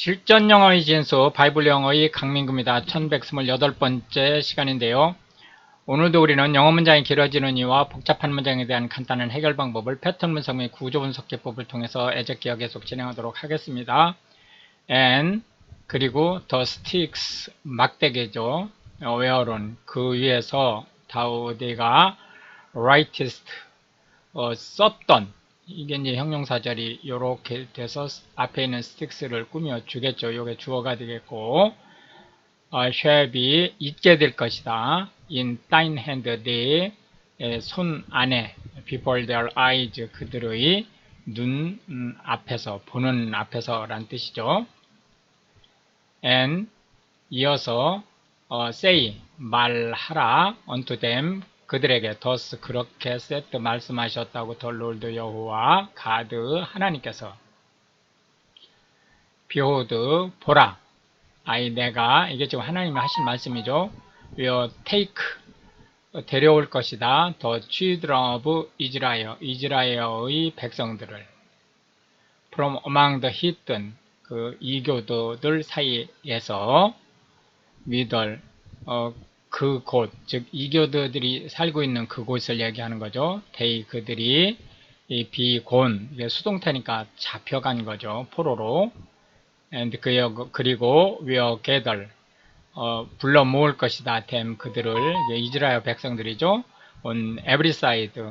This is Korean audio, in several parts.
실전 영어의 진수 바이블 영어의 강민구입니다. 1128번째 시간인데요. 오늘도 우리는 영어 문장이 길어지는 이유와 복잡한 문장에 대한 간단한 해결 방법을 패턴 분석 및 구조 분석 기법을 통해서 애적기어 계속 진행하도록 하겠습니다. and 그리고 the sticks 막대기죠. whereon 그 위에서 다우디가 rightest 어, 썼던 이게 이제 형용사절이 이렇게 돼서 앞에 있는 sticks를 꾸며 주겠죠. 이게 주어가 되겠고 어, shall be 있게 될 것이다. in thine hand 내손 안에 before their eyes 그들의 눈 음, 앞에서 보는 앞에서 란 뜻이죠. and 이어서 어, say 말하라 unto them 그들에게 더스 그렇게 세트 말씀하셨다고 더 롤드 여호와 가드 하나님께서 비호드 보라 아이 내가 이게 지금 하나님이 하신 말씀이죠. will take 데려올 것이다. 더 of Israel 이스라엘의 백성들을 from among the heathen 그 이교도들 사이에서 미들 어, 그곳, 즉 이교도들이 살고 있는 그곳을 얘기하는 거죠. 데이 그들이 이 비곤, 이게 수동태니까 잡혀간 거죠. 포로로. and 그 그리고 위어 게들 어, 불러 모을 것이다. 댐 그들을 이스라엘 백성들이죠. on every side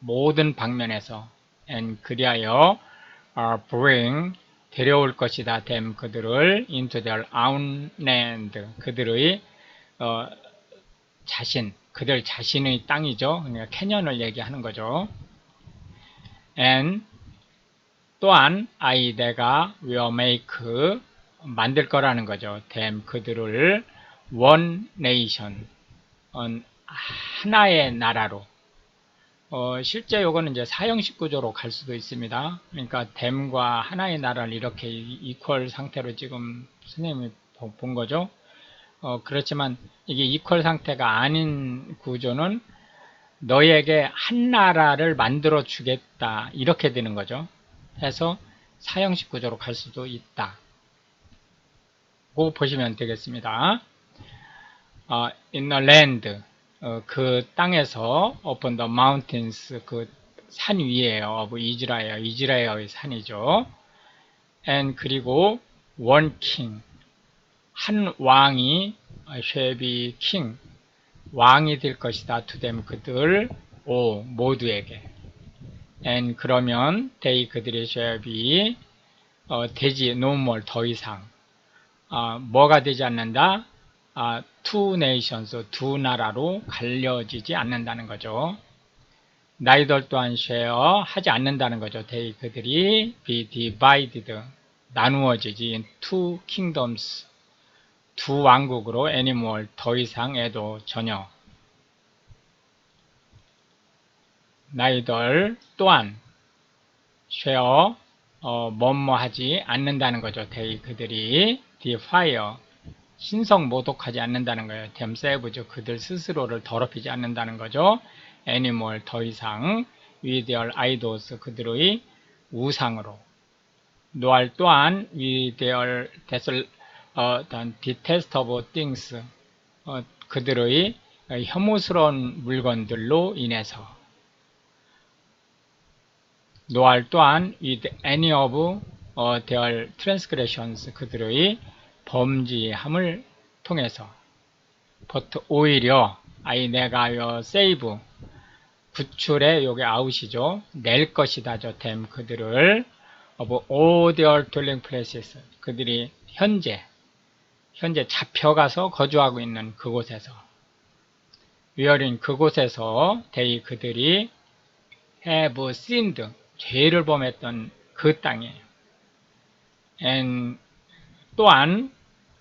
모든 방면에서 and 그리하여 uh, bring 데려올 것이다. 댐 그들을 into their own land 그들의 어, 자신, 그들 자신의 땅이죠. 그러니까 캐년을 얘기하는 거죠. and 또한 I 내가 will make 만들 거라는 거죠. them 그들을 one nation 하나의 나라로 어, 실제 요거는 이제 사형식 구조로 갈 수도 있습니다. 그러니까 댐과 하나의 나라를 이렇게 이퀄 상태로 지금 선생님이 본 거죠. 어, 그렇지만 이게 이퀄 상태가 아닌 구조는 너에게 한 나라를 만들어 주겠다 이렇게 되는 거죠. 해서 사형식 구조로 갈 수도 있다. 고 보시면 되겠습니다. 어, in the land 어, 그 땅에서 upon the mountains 그 산 위에요. of 이스라엘 이스라엘의 산이죠. and 그리고 one king 한 왕이 쉐비 킹 왕이 될 것이다. them 그들 오 모두에게. And 그러면 they 그들의 쉐비 어, 되지 no 더 이상. 어, 뭐가 되지 않는다? 아, two nations 두 나라로 갈려지지 않는다는 거죠. 나이들 또한 share 하지 않는다는 거죠. they 그들이 be divided 나누어지지. Two kingdoms 두 왕국으로 애니멀 더 이상 애도 전혀 나이들 또한 쉐어 어, 뭐뭐하지 않는다는 거죠. 데이 그들이 디파이어 신성 모독하지 않는다는 거예요. 댐세브죠. 그들 스스로를 더럽히지 않는다는 거죠. 애니멀 더 이상 위디얼 아이도스 그들의 우상으로 노알 또한 위디얼 데슬 어떤 detestable things 어, 그들의 혐오스러운 물건들로 인해서 노알 또한 with any of 어, their transgressions 그들의 범죄함을 통해서 but 오히려 I 내가요 save 구출의 요게 아웃이죠 낼 것이다 저댐 그들을 of all their dwelling places 그들이 현재 현재 잡혀가서 거주하고 있는 그곳에서 위어린 그곳에서 데이 그들이 have sinned 죄를 범했던 그 땅에 and 또한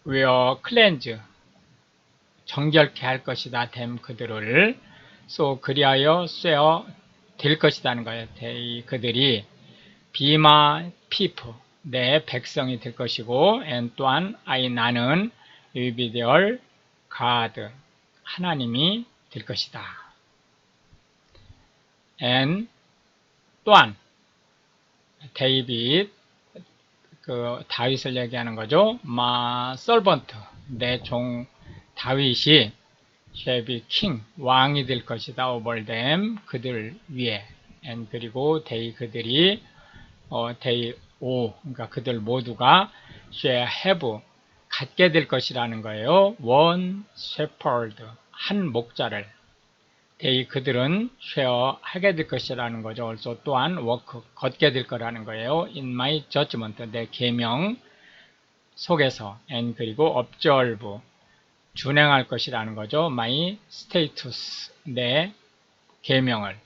were cleanse 정결케 할 것이다 됨 그들을 so 그리하여 쇠어 될 것이라는 거예요. 데이 그들이 비마 피프 내 백성이 될 것이고 and 또한 I 나는 their God 하나님이 될 것이다. and 또한 데이빗 그 다윗을 얘기하는 거죠. 마 servant 내 종 다윗이 shall 왕이 될 것이다 over 그들 위에 and 그리고 they 그들이 어 they 오 그러니까 그들 모두가 shall have 갖게 될 것이라는 거예요. one shepherd 한 목자를 they 그들은 share 하게 될 것이라는 거죠. also 또한 work 걷게 될 거라는 거예요. in my judgment 내 계명 속에서 and 그리고 observe 준행할 것이라는 거죠. my status 내 계명을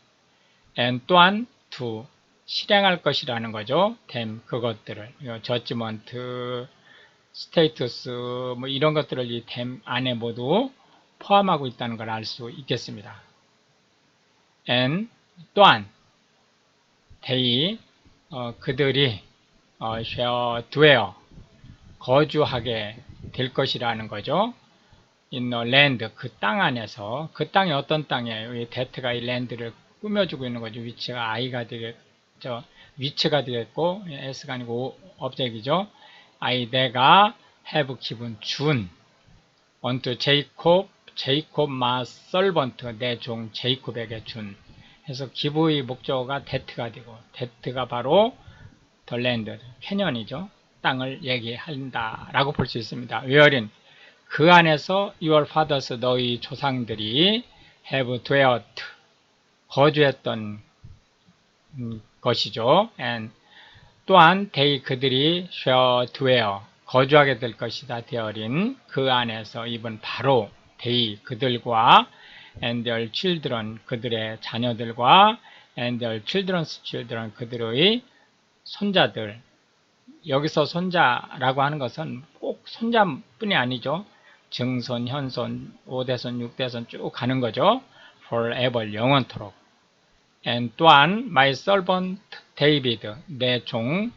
and 또한 to 실행할 것이라는 거죠. them 그것들을 이 judgment 스테이터스 뭐 이런 것들을 이 them 안에 모두 포함하고 있다는 걸 알 수 있겠습니다. and 또한 they 어, 그들이 어, shall dwell 거주하게 될 것이라는 거죠. in the land 그 땅 안에서 그 땅이 어떤? 이 데트가 이 랜드를 꾸며주고 있는 거죠. 위치가 i가 되겠 죠. 위치가 되겠고 s가 아니고 업적이죠. I 내가 have 기분 준 unto Jacob 제이콥 마 썰번트 내 종 제이콥에게 준 해서 기부의 목적어가 데트가 되고 데트가 바로 덜랜드 캐년이죠 땅을 얘기한다라고 볼 수 있습니다 wherein 그 안에서 your fathers 너희 조상들이 have dwelt 거주했던 음, 것이죠 and 또한 they 그들이 shall dwell 거주하게 될 것이다 되어린 그 안에서 이번 바로 they 그들과 and their children 그들의 자녀들과 and their children's children 그들의 손자들 여기서 손자라고 하는 것은 꼭 손자뿐이 아니죠. 증손, 현손, 5대손, 6대손 쭉 가는 거죠. forever 영원토록. And 또한 my servant David 내 종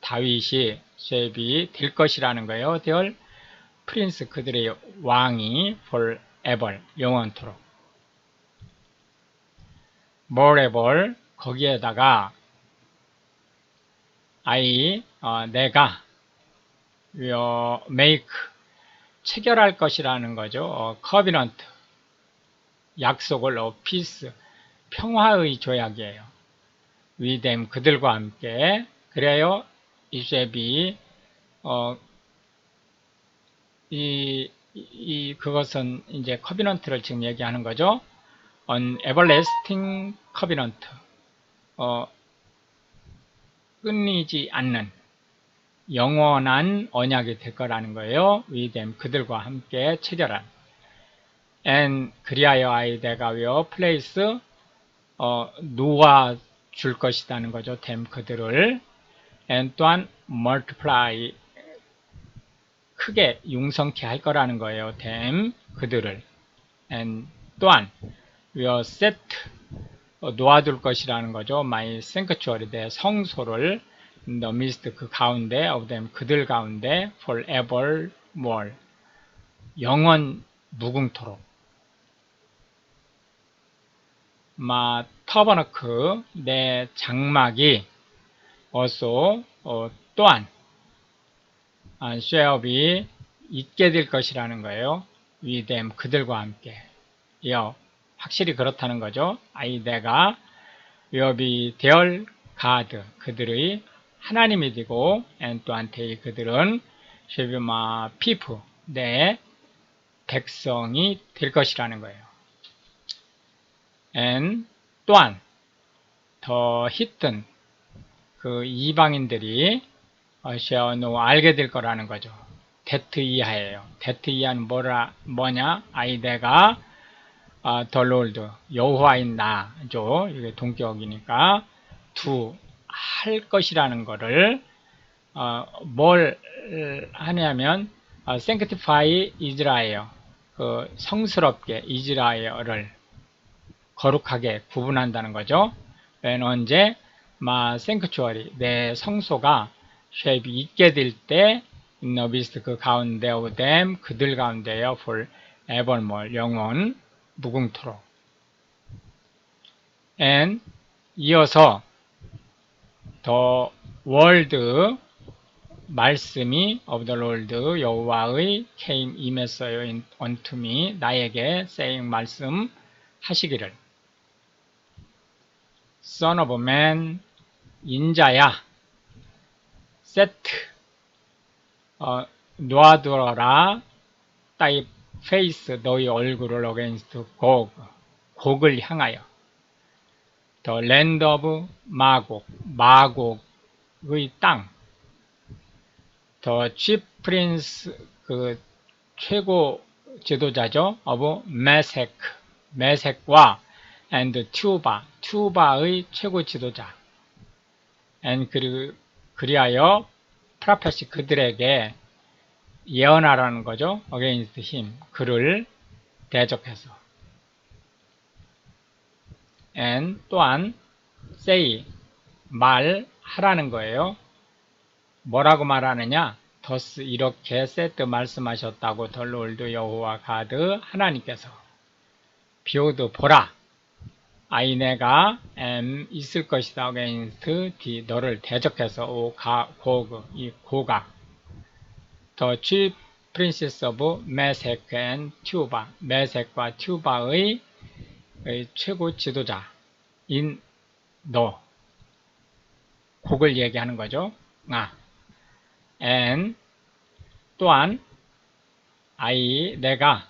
다윗이 쉐비 될 것이라는 거예요. 될 프린스 그들의 왕이 forever 영원토록. moreover 거기에다가 I 어, 내가 will make 체결할 것이라는 거죠. 어, covenant 약속을 어, peace 평화의 조약이에요. them 그들과 함께 그래요. be 어, 이, 이 그것은 이제 커비넌트를 지금 얘기하는 거죠. An everlasting covenant. 어, 끊이지 않는 영원한 언약이 될 거라는 거예요. them 그들과 함께 체결한. and 그리하여 아이 내가 위어 place 어, 놓아 줄 것이라는 거죠. them 그들을 and 또한 multiply 크게 융성케 할 거라는 거예요. them 그들을 and 또한 will set 어, 놓아둘 것이라는 거죠. my sanctuary 내 성소를 in the midst 그 가운데 of them 그들 가운데 forevermore 영원 무궁토록 마 터버너크 내 장막이 also 어, 또한 아, be 있게 될 것이라는 거예요. them 그들과 함께. 여 확실히 그렇다는 거죠. I 내가 be their God 그들의 하나님이 되고 and 또한 they 그들은 my people 내 백성이 될 것이라는 거예요. And 또한 더 히튼 그 이방인들이 know 알게 될 거라는 거죠. 데트 이하예요. 데트 이하는 뭐라 뭐냐? 아이 내가 아, 더 롤드 여호와인 나죠. 이게 동격이니까 두 할 것이라는 거를 어, 뭘 하냐면 어, sanctify Israel 그 성스럽게 이스라엘을 거룩하게 구분한다는 거죠. when 언제 마 sanctuary 내 성소가 be 있게 될때 in the midst 그 가운데 them 그들 가운데요 for evermore 영원 무궁토록 and 이어서 the world 말씀이 of the Lord 여호와의 came 임했어요 unto me 나에게 saying 말씀 하시기를 Son of man 인자야 세트 어, 놓아두어라 thy face 너희 얼굴을 against 곡 곡을 향하여 The land of 마곡 마곡의 땅 The chief prince 그 최고 지도자죠 of 메색 메색과 and 투바 투바의 최고 지도자 and 그리, 그리하여 프라페시 그들에게 예언하라는 거죠. against him 그를 대적해서 and 또한 say 말하라는 거예요. 뭐라고 말하느냐? 더스 이렇게 세트 말씀하셨다고 덜롤드 여호와 가드 하나님께서 비오드 보라 아이 내가 am 있을 것이다. Against d 너를 대적해서 오 가 고그 이 고가 the chief princess of 메색 and 튜바 메색과 튜바의 의 최고 지도자인 너. 곡을 얘기하는 거죠. 아. And 또한 I 내가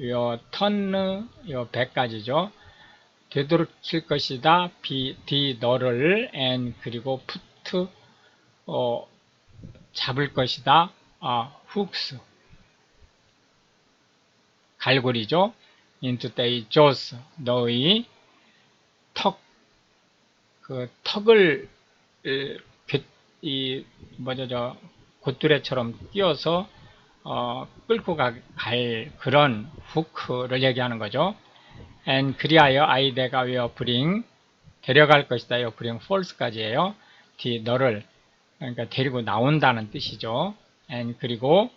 요 턴느 요 100가지죠. 되돌릴 것이다. 비, 디 너를 and 그리고 푸트 어, 잡을 것이다. 아, 훅스 갈고리죠. into they jaws 너의 턱 그 턱을 이 뭐죠 저 고뚜레처럼 끼워서 어, 끌고 가, 갈 그런 후크를 얘기하는 거죠. And 그리하여 아이데가 위어 bring 데려갈 것이다. 요 bring force까지예요. d 너를 그러니까 데리고 나온다는 뜻이죠. and 그리고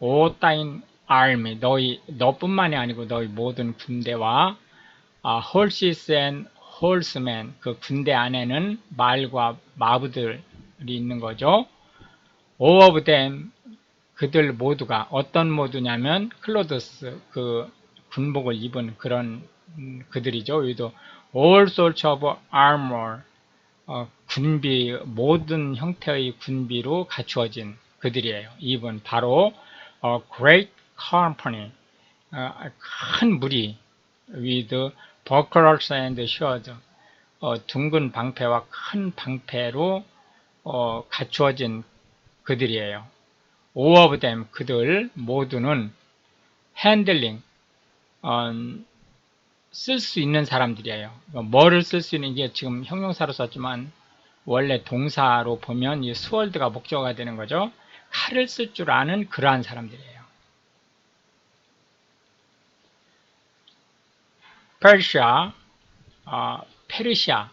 오 따인 army 너희 너뿐만이 아니고 너희 모든 군대와 아, horses and horsemen 그 군대 안에는 말과 마부들이 있는 거죠. all of them 그들 모두가 어떤 모두냐면 클로드스 그 군복을 입은 그런 음, 그들이죠. 여기도 all sorts of armor 어, 군비 모든 형태의 군비로 갖추어진 그들이에요. 이분 바로 어, great company 어, 큰 무리 with bucklers and shields 어, 둥근 방패와 큰 방패로 어, 갖추어진 그들이에요. all of them 그들 모두는 handling 어, 쓸 수 있는 사람들이에요. 뭐를 쓸 수 있는 게 지금 형용사로 썼지만 원래 동사로 보면 이 스월드가 목적어가 되는 거죠. 칼을 쓸 줄 아는 그러한 사람들이에요. 페르시아, 어, 페르시아와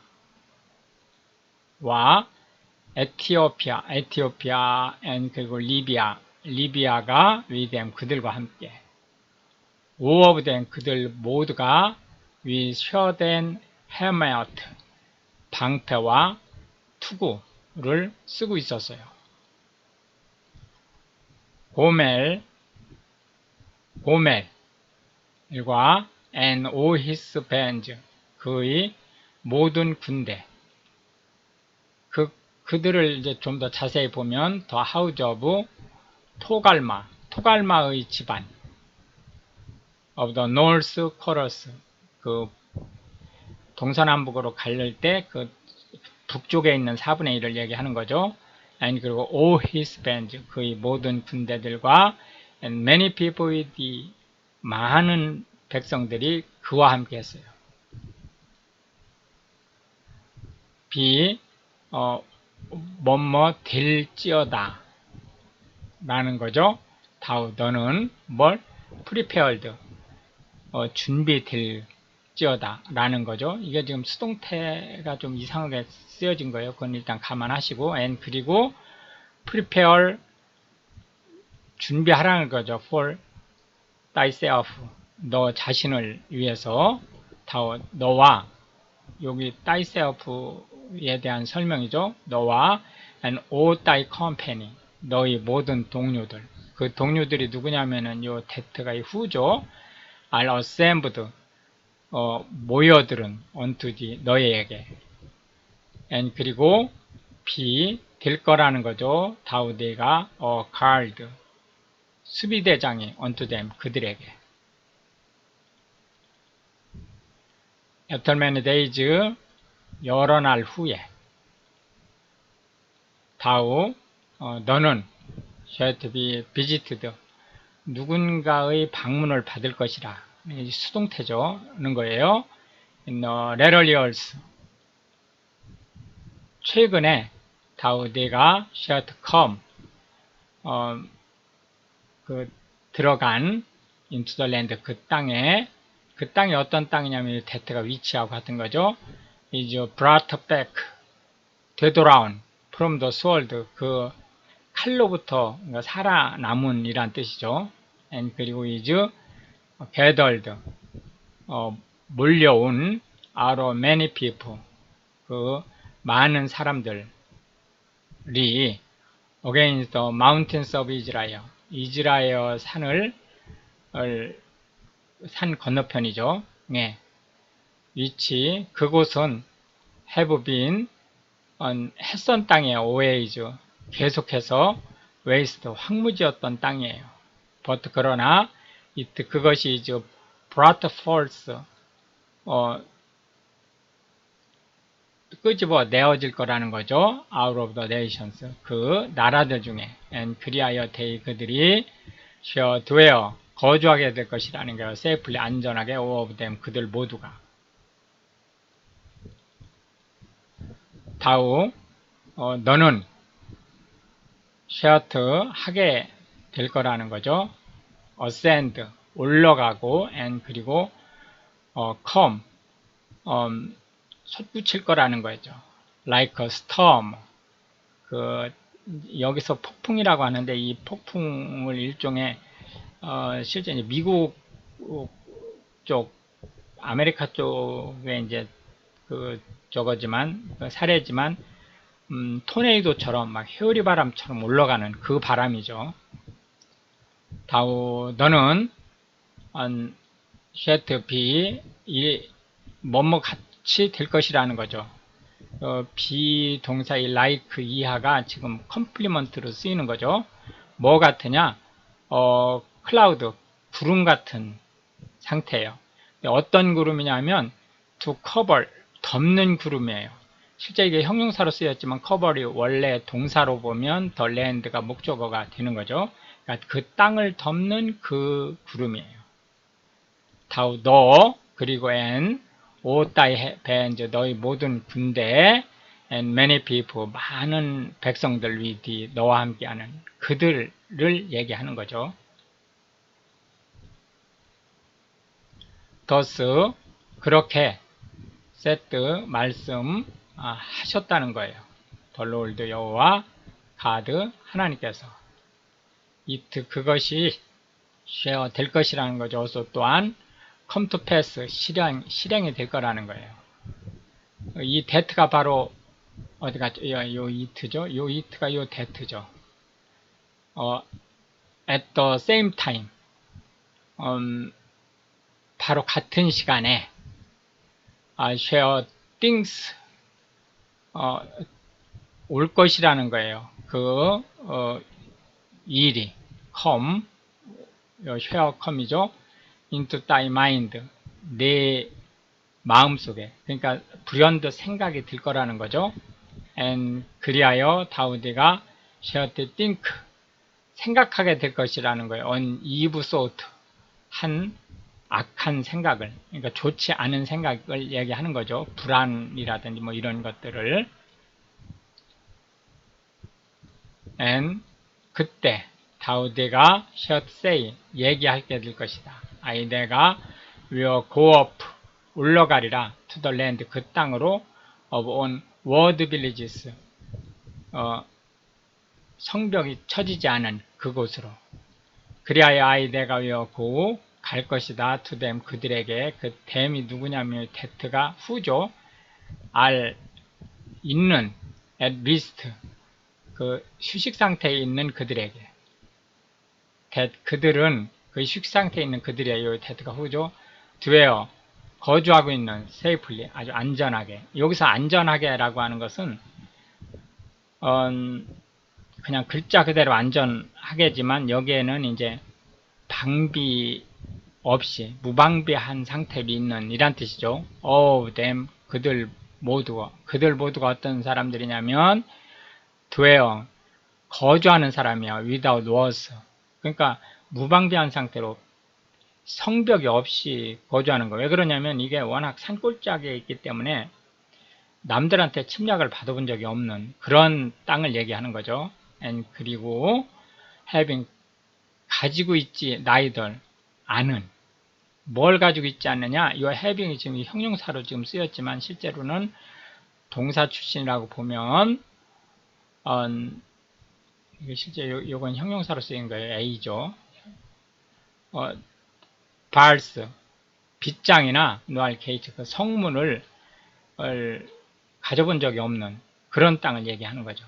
에티오피아, 에티오피아, 앤 그리고 리비아, 리비아가 위댐 그들과 함께 오어브된 그들 모두가 위셔된 헤메어트 방패와 투구를 쓰고 있었어요. 고멜 고멜과 all his bands 그의 모든 군대 그 그들을 이제 좀 더 자세히 보면 더 하우즈 오브 토갈마 토갈마의 집안 of the north chorus 그 동서남북으로 갈릴 때 그 북쪽에 있는 4분의 1을 얘기하는 거죠. and 그리고 all his band 그의 모든 군대들과 and many people with the 많은 백성들이 그와 함께 했어요. B 어, 뭐뭐 될지어다 라는 거죠. 다우 너는 뭘 prepared 어, 준비될 지어다 라는 거죠. 이게 지금 수동태가 좀 이상하게 쓰여진 거예요. 그건 일단 감안하시고 and 그리고 prepare 준비하라는 거죠. for thyself 너 자신을 위해서 다 너와 여기 thyself에 대한 설명이죠. 너와 and all thy company 너희 모든 동료들. 그 동료들이 누구냐면은 요 that가 이 후죠. are assembled 어, 모여들은 thee 너희에게. and 그리고 be 될 거라는 거죠. 다우데가 어 guard 수비대장이 them 그들에게. Many days 여러 날 후에 다우 어, 너는 be visited 누군가의 방문을 받을 것이라 이 수동태죠 는 거예요 in the later years 최근에 다우 네가 shall come 어, 그 들어간 into the land 그 땅에 그 땅이 어떤 땅이냐면 데트가 위치하고 같은 거죠. is brought back 되돌아온 from the sword 그 칼로부터 그러니까 살아남은 이란 뜻이죠. and 그리고 is gathered 어, 몰려온 of many people 그 많은 사람들이 against the mountains of Israel 이스라엘 산을 산 건너편이죠. 네. 위치 그곳은 on 햇선 땅의 오해이죠. 계속해서 waste 황무지였던 땅이에요. but 그러나 그것이 이제 brought 어, 끄집어 내어질 거라는 거죠. out of the nations 그 나라들 중에 and 그리하여 they 그들이 shall 거주하게 될 것이라는 거예요. safely 안전하게 all of them 그들 모두가 다우 어, 너는 쉐어트 하게 될 거라는 거죠. Ascend 올라가고 and 그리고 어, come 음, 솟구칠 거라는 거죠. like a storm 그 여기서 폭풍이라고 하는데 이 폭풍을 일종의 어, 실제 이제 미국 쪽 아메리카 쪽에 이제 그 저거지만 그 사례지만 음, 토네이도처럼 막 회오리 바람처럼 올라가는 그 바람이죠. 다우 너는 음, 쉐트 비 이, 뭐뭐 같이 될 것이라는 거죠. 어, 비동사의 like 이하가 지금 컴플리먼트로 쓰이는 거죠. 뭐 같으냐? 어, 클라우드, 구름 같은 상태예요. 어떤 구름이냐면 to cover, 덮는 구름이에요. 실제 이게 형용사로 쓰였지만 cover이 원래 동사로 보면 the land가 목적어가 되는 거죠. 그러니까 그 땅을 덮는 그 구름이에요. 다우 너 그리고 and 오 따위 밴즈 너희 모든 군대 and many people 많은 백성들 위디 너와 함께하는 그들을 얘기하는 거죠. 더스 그렇게 세트 말씀 아, 하셨다는 거예요. 덜로울드 여호와 가드 하나님께서 이트 그것이 될 것이라는 거죠. 어서 또한 pass 실행, 실행이 될 거라는 거예요. 이 데트가 바로 어디가 요, 요 이트죠. 요 이트가 요 데트죠. 어, at the same time 음, 바로 같은 시간에 아, share things 어, 올 것이라는 거예요. 그 어, 일이 come share come이죠. into thy mind 내 마음속에 그러니까 불현듯 생각이 들 거라는 거죠. and 그리하여 다우디가 shall to think 생각하게 될 것이라는 거예요. on evil thought 한 악한 생각을 그러니까 좋지 않은 생각을 얘기하는 거죠. 불안이라든지 뭐 이런 것들을 and 그때 다우디가 shall say 얘기하게 될 것이다. 아이 내가 will go up 올라가리라 to the land 그 땅으로 on word villages 어, 성벽이 쳐지지 않은 그곳으로 그리하여 아이 내가 will go 갈 것이다 them 그들에게 그 them이 누구냐면 that가 후죠 알 있는 at least 그 휴식 상태에 있는 그들에게 그들은 그 휴식 상태에 있는 그들이에요. that가 후죠. dwell 거주하고 있는 safely 아주 안전하게 여기서 안전하게라고 하는 것은 어, 그냥 글자 그대로 안전하게지만 여기에는 이제 방비 없이 무방비한 상태로 있는 이란 뜻이죠. all them 그들 모두 그들 모두가 어떤 사람들이냐면 dwell 거주하는 사람이야. without walls 그러니까 무방비한 상태로 성벽이 없이 거주하는 거. 왜 그러냐면 이게 워낙 산골짜기에 있기 때문에 남들한테 침략을 받아본 적이 없는 그런 땅을 얘기하는 거죠. and 그리고 having 가지고 있지 나이들 아는 뭘 가지고 있지 않느냐? 이 having이 지금 형용사로 지금 쓰였지만 실제로는 동사 출신이라고 보면 어, 이게 실제 요, 요건 형용사로 쓰인 거예요. A죠. 어, 발스 빗장이나 노알 게이트 그 성문을 을 가져본 적이 없는 그런 땅을 얘기하는 거죠.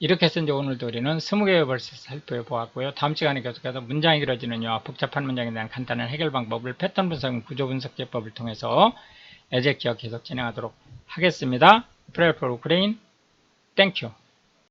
이렇게 해서 이제 오늘도 우리는 20개의 벌스 살펴 보았고요. 다음 시간에 계속해서 문장이 길어지는 이와 복잡한 문장에 대한 간단한 해결 방법을 패턴 분석, 구조 분석 기법을 통해서 에제 기억 계속 진행하도록 하겠습니다. For Ukraine. Thank you.